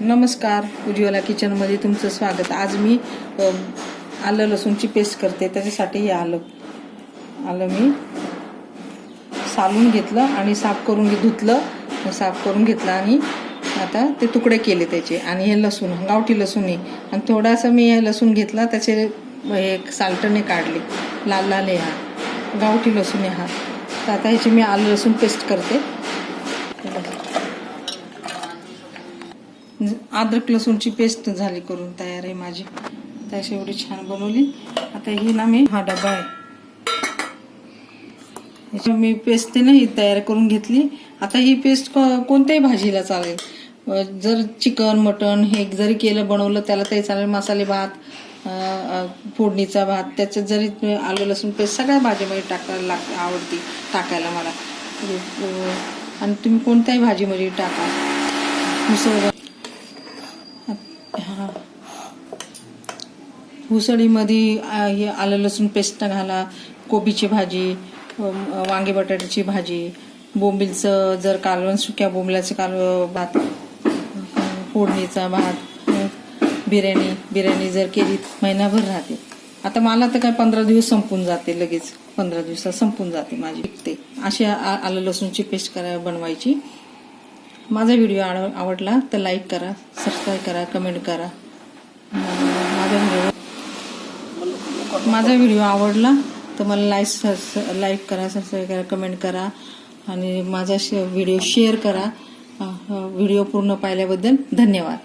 नमस्कार उज्ज्वला किचनमध्ये तुमचं स्वागत. आज मी आलं लसूणची पेस्ट करते त्याच्यासाठी हे आलं. आलं मी. सालून घेतलं आणि साफ करून धुतलं साफ करून घेतलं आणि आता ते तुकडे केले त्याचे. आणि हे लसूण गावठी लसूण आहे. आणि थोडासा मी हे लसूण घेतला त्याचे हे साल्टने काढले. लाल लाल हा. गावठी लसूण आहे हा. तर आता ह्याची मी आलं लसूण पेस्ट करते. अद्रक लसूणची पेस्ट झाली करून तयार आहे माझी. तशी एवढी छान बनवली. आता ही ना मी हा डबा आहे. ह्याची मी पेस्ट ना ही तयार करून घेतली. आता ही पेस्ट कोणत्याही भाजीला चालेल. जर चिकन मटन हे जरी केलं बनवलं त्याला तरी चालेल. मसाले भात फोडणीचा भात त्याच्यात जरी आलं लसूण पेस्ट सगळ्या भाजीमध्ये टाकायला लाग आवडती टाकायला मला. आणि तुम्ही कोणत्याही भाजीमध्ये टाका. मिसळ हा उसळीमध्ये हे आलं लसूण पेस्ट घाला कोबीची भाजी वांगे बटाट्याची भाजी बोंबीलचं जर कालवण सुक्या बोंबल्याचं कालव भात फोडणीचा भात बिर्याणी बिर्याणी जर केली महिनाभर राहते. आता मला तर काय पंधरा दिवस संपून जाते लगेच. पंधरा दिवसात संपून जाते माझी. विकते अशी आ- आलं लसूणची पेस्ट करा बनवायची. माझा व्हिडिओ आव- आवडला तर लाईक करा सबस्क्राईब करा कमेंट करा. माझा व्हिडिओ माझा व्हिडिओ आवडला तर मला लाईक लाईक करा सबस्क्राईब करा कमेंट करा आणि माझा व्हिडिओ शेअर करा. व्हिडिओ पूर्ण पाहिल्याबद्दल धन्यवाद.